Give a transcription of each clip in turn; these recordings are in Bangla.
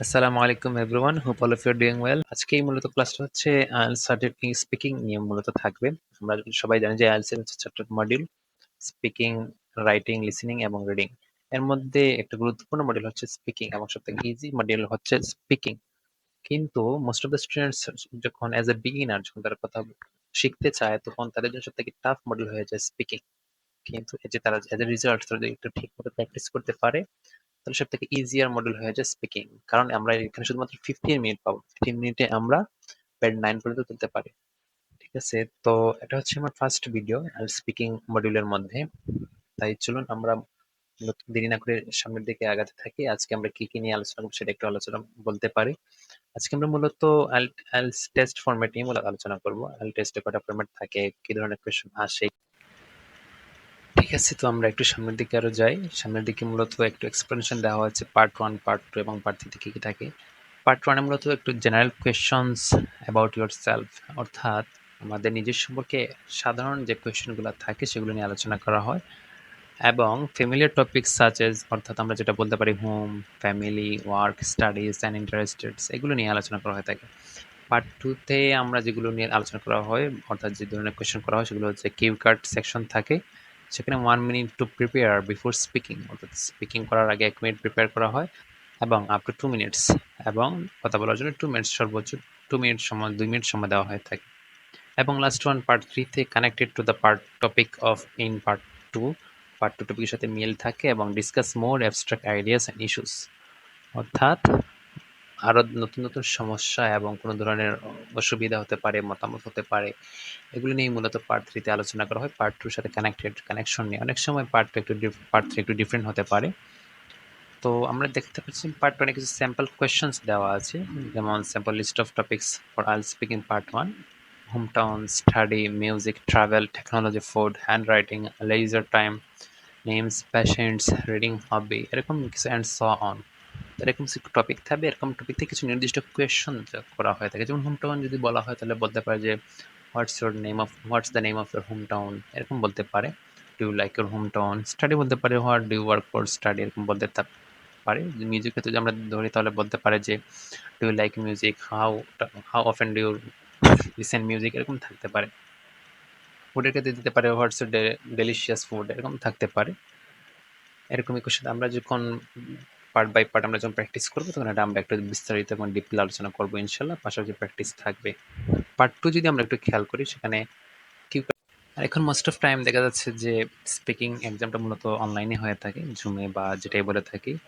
আসসালামু আলাইকুম everyone hope all of you doing well আজকে এই মূলত ক্লাসটা হচ্ছে সার্টিফিকেটিং স্পিকিং নিয়ে মূলত থাকবে। আমরা সবাই জানি যে আইএলস এর হচ্ছে chapter module speaking writing listening এবং রিডিং এর মধ্যে একটা গুরুত্বপূর্ণ মডিউল হচ্ছে স্পিকিং এবং সবথেকে ইজি মডিউল হচ্ছে স্পিকিং কিন্তু মোস্ট অফ দ্য স্টুডেন্টস যখন অ্যাজ এ বিগিনার যখন তারা কথা শিখতে চায়, তখন তাদের জন্য সবথেকে টাফ মডিউল হয়ে যায় স্পিকিং কিন্তু যে তারা এজ এ রেজাল্ট তারা যদি একটু ঠিক মতো প্র্যাকটিস করতে পারে তাহলে সব থেকে ইজিয়ার মডেল হয়ে যায় স্পিকিং কারণ আমরা এখানে শুধুমাত্র ফিফটিন মিনিট পাবো। ফিফটিন মিনিটে আমরা প্যাড নাইন পর্যন্ত তুলতে পারি। ঠিক আছে? তো এটা হচ্ছে আমার ফার্স্ট ভিডিও স্পিকিং মডিউলের মধ্যে। তাই চলুন আমরা দেরি না করে সামনের দিকে আগাতে থাকি। আজকে আমরা কি কি নিয়ে আলোচনা করব সেটা একটু আলোচনা বলতে পারি। আজকে আমরা মূলত আইএলস টেস্ট ফরম্যাট নিয়ে মূলত আলোচনা করব। আইএল টেস্টে কটা ফরম্যাট থাকে, কি ধরনের কোয়েশ্চেন আসে ঠিক আছে তো আমরা একটু সামনের দিকে আরও যাই। সামনের দিকে মূলত একটু এক্সপ্লেনেশন দেওয়া হয়েছে পার্ট ওয়ান পার্ট টু এবং পার্ট থ্রিতে কী কী থাকে। পার্ট ওয়ানে মূলত একটু general questions about yourself অর্থাৎ আমাদের নিজের সম্পর্কে সাধারণ যে কোয়েশ্চেনগুলো থাকে সেগুলো নিয়ে আলোচনা করা হয়। এবং ফ্যামিলিয়ার টপিক সাচেস অর্থাৎ আমরা যেটা বলতে পারি home family work studies and interests এগুলো নিয়ে আলোচনা করা হয়ে থাকে। পার্ট টুতে আমরা যেগুলো নিয়ে আলোচনা করা হয়, অর্থাৎ যে ধরনের কোয়েশ্চেন করা হয় সেগুলো হচ্ছে কিউ কার্ড সেকশন থাকে। সেখানে one minute to prepare before speaking অর্থাৎ স্পিকিং করার আগে এক মিনিট প্রিপেয়ার করা হয়, এবং আপ টু টু মিনিটস এবং কথা বলার জন্য টু মিনিটস সর্বোচ্চ টু মিনিট সময়, দুই মিনিট সময় দেওয়া হয়ে থাকে। এবং লাস্ট ওয়ান পার্ট থ্রিতে connected to the part topic of in part two part two টপিকের সাথে মিল থাকে এবং discuss more abstract ideas and issues অর্থাৎ আরও নতুন নতুন সমস্যা এবং কোনো ধরনের অসুবিধা হতে পারে, মতামত হতে পারে, এগুলো নিয়ে মূলত পার্ট থ্রিতে আলোচনা করা হয়। পার্ট টুর সাথে কানেক্টেড কানেকশন নিয়ে। অনেক সময় পার্ট টু একটু পার্ট থ্রি একটু ডিফারেন্ট হতে পারে। তো আমরা দেখতে পাচ্ছি পার্ট ওয়ানে কিছু স্যাম্পল কোয়েশ্চেন্স দেওয়া আছে। যেমন sample list of topics for all speaking part one hometown study music travel technology food handwriting leisure time names patients reading hobby এরকম কিছু অ্যান্ড স অন এরকম টপিক থাকবে, এরকম টপিক থেকে কিছু নির্দিষ্ট কোয়েশ্চন করা হয়ে থাকে। যেমন হোম টাউন যদি বলা হয়, তাহলে বলতে পারে যে what's your name of what's the name of your hometown এরকম বলতে পারে। Do you like your hometown study বলতে পারে what do you work for study এরকম বলতে পারে। মিউজিক ক্ষেত্রে যদি আমরা ধরি, তাহলে বলতে পারে যে do you like music how how often do you listen music এরকম থাকতে পারে। ফুডের ক্ষেত্রে দিতে পারে হোয়াটস ডেলিশিয়াস ফুড এরকম থাকতে পারে। এরকমই কোশ্চেন আমরা যখন পার্ট বাই পার্ট আমরা যখন প্র্যাকটিস করব, তখন এটা আমরা একটু বিস্তারিত এবং ডিপলি আলোচনা করব ইনশাল্লাহ। পাশাপাশি প্র্যাকটিস থাকবে। পার্ট টু যদি আমরা একটু খেয়াল করি, সেখানে কিউ আর এখন মোস্ট অফ টাইম দেখা যাচ্ছে যে স্পিকিং এক্সামটা মূলত অনলাইনে হয়ে থাকে জুমে বা যেটাই বলে থাকি।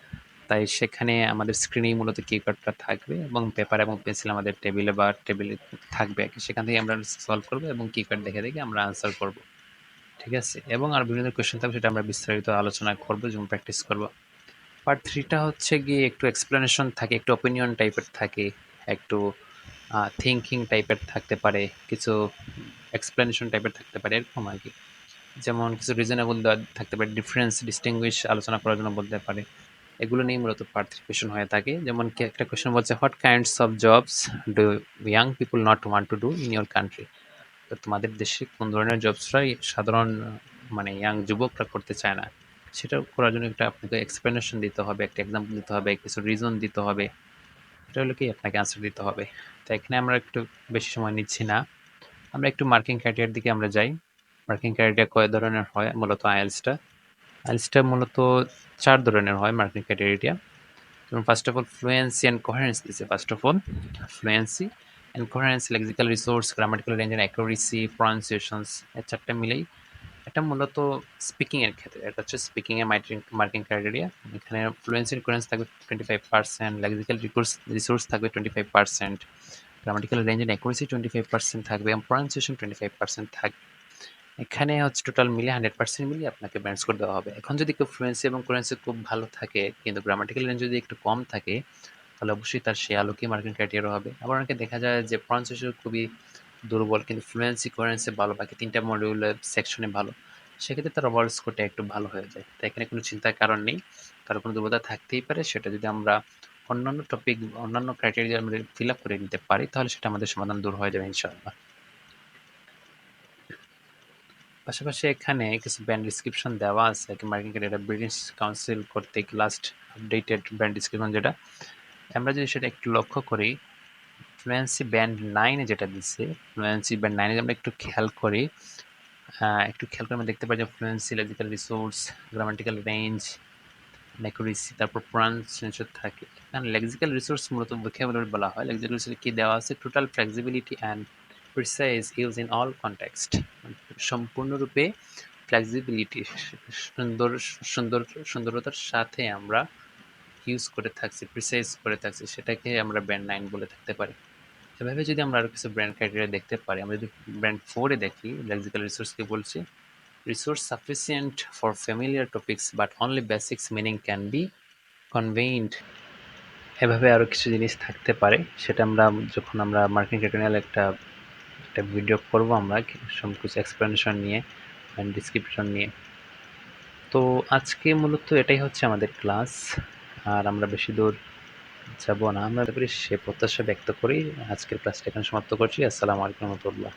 তাই সেখানে আমাদের স্ক্রিনেই মূলত কিউ কার্ডটা থাকবে এবং পেপার এবং পেন্সিল আমাদের টেবিলে বা টেবিলে থাকবে সেখান থেকে আমরা সলভ করব এবং কার্ড দেখে দেখে আমরা আনসার করব। ঠিক আছে? এবং আর বিভিন্ন কোয়েশ্চেন থাকবে, সেটা আমরা বিস্তারিত আলোচনা করব, যেমন প্র্যাকটিস করব। পার্ট থ্রিটা হচ্ছে গিয়ে একটু এক্সপ্লেনেশন থাকে, একটু অপিনিয়ন টাইপের থাকে, একটু থিঙ্কিং টাইপের থাকতে পারে, কিছু এক্সপ্লেনেশন টাইপের থাকতে পারে, এরকম আর কি। যেমন কিছু রিজনেবল থাকতে পারে ডিফারেন্স ডিস্টিংগুইশ আলোচনা করার জন্য বলতে পারে। এগুলো নিয়ে মূলত পার্ট থ্রি কোয়েশন হয়ে থাকে। যেমন একটা কোয়েশন বলছে what kinds of jobs do young people not want to do in your country তো তোমাদের দেশে কোন ধরনের জবসরাই সাধারণ মানে ইয়াং যুবকরা করতে চায় না। সেটা করার জন্য একটা আপনাকে এক্সপ্লেনেশন দিতে হবে, একটা এক্সাম্পল দিতে হবে, কিছু রিজন দিতে হবে। এটা হলো কি? আপনাকে আনসার দিতে হবে। তো এখানে আমরা একটু বেশি সময় নিচ্ছি না। আমরা একটু মার্কিং ক্রাইটেরিয়ার দিকে আমরা যাই। মার্কিং ক্রাইটেরিয়া কয় ধরনের হয়? মূলত আইএলসটা আয়েলসটা মূলত চার ধরনের হয় মার্কিং ক্রাইটেরিয়া যেমন first of all fluency and coherence দিচ্ছে first of all fluency and coherence lexical resource grammatical range accuracy pronunciations এই চারটা মিলেই এটা মূলত স্পিকিংয়ের ক্ষেত্রে। এটা হচ্ছে স্পিকিংয়ের মার্কিং মার্কিং ক্রাইটেরিয়া এখানে ফ্লুয়েন্সি রিকোয়ারেন্স থাকবে twenty five percent lexical resource resource থাকবে twenty five percent grammatical range and accuracy twenty five percent থাকবে এবং প্রনাউন্সিয়েশন টোয়েন্টি ফাইভ পার্সেন্ট থাকবে এখানে হচ্ছে টোটাল মিলে হান্ড্রেড পার্সেন্ট মিলিয়ে আপনাকে ব্যান্স করে দেওয়া হবে। এখন যদি কেউ ফ্লুয়েন্সি এবং কোরেন্সি খুব ভালো থাকে, কিন্তু গ্রামাটিক্যাল রেঞ্জ যদি একটু কম থাকে, তাহলে অবশ্যই তার সে আলোকেই মার্কিং ক্রাইটেরিয়া হবে। আবার অনেকে দেখা যায় যে প্রনাউন্সিয়েশন খুবই দুর্বল, কিন্তু ফ্লুয়েন্সি কোরেন্সি ভালো, বাকি তিনটা মডিউলের সেকশনে ভালো। সেক্ষেত্রে তার ওভার স্কোরটা একটু ভালো হয়ে যায়। তাই এখানে কোনো চিন্তার কারণ নেই, কারও কোনো দুর্বলতা থাকতেই পারে, সেটা যদি আমরা অন্যান্য টপিক অন্যান্য ক্রাইটেরিয়া আমরা ফিল আপ করে নিতে পারি, তাহলে সেটা আমাদের সমাধান দূর হয়ে যাবে ইনশাআল্লাহ। পাশাপাশি এখানে কিছু ব্র্যান্ড ডিসক্রিপশন দেওয়া আছে কি মার্কিং এটা ব্রিটিশ কাউন্সিল কর্তৃক লাস্ট আপডেটেড ব্র্যান্ড ডিসক্রিপশন যেটা। আমরা যদি সেটা একটু লক্ষ্য করি ফ্লুয়েন্সি ব্যান্ড নাইনে যেটা দিচ্ছে ফ্লুয়েন্সি ব্যান্ড নাইনে আমরা একটু খেয়াল করি একটু খেয়াল করে আমরা দেখতে পাই যে fluency lexical resource grammatical range accuracy তারপর প্রনাউন্সিয়েশন থাকে। এখানে লেক্সিক্যাল রিসোর্স মূলত ভোকাবুলারি বলা হয়। লেক্সিক্যাল রিসোর্স কি দেওয়া আছে? Total flexibility and precise use in all context সম্পূর্ণরূপে ফ্লেক্সিবিলিটি সুন্দর সুন্দর, সুন্দরতার সাথে আমরা ইউজ করে থাকছি প্রিসাইজ করে থাকছি, সেটাকে আমরা ব্যান্ড নাইন বলে থাকতে পারি। এভাবে যদি আমরা আরও কিছু ব্র্যান্ড ক্রাইটেরিয়া দেখতে পারি, আমরা যদি ব্র্যান্ড ফোরে দেখি লেক্সিক্যাল রিসোর্সকে বলছি, resource sufficient for familiar topics, but only basics meaning can be conveyed. এভাবে আরও কিছু জিনিস থাকতে পারে, সেটা আমরা যখন আমরা মার্কেটিং টিউটোরিয়াল একটা একটা ভিডিও করব আমরা, সব কিছু এক্সপ্লেনেশন নিয়ে অ্যান্ড ডিসক্রিপশন নিয়ে। তো আজকে মূলত এটাই হচ্ছে আমাদের ক্লাস আর আমরা বেশি দূর যাব না আমরা সে প্রত্যাশা ব্যক্ত করি। আজকের ক্লাসটা এখানে সমাপ্ত করছি। আসসালামু আলাইকুম রহমতুল্লাহ।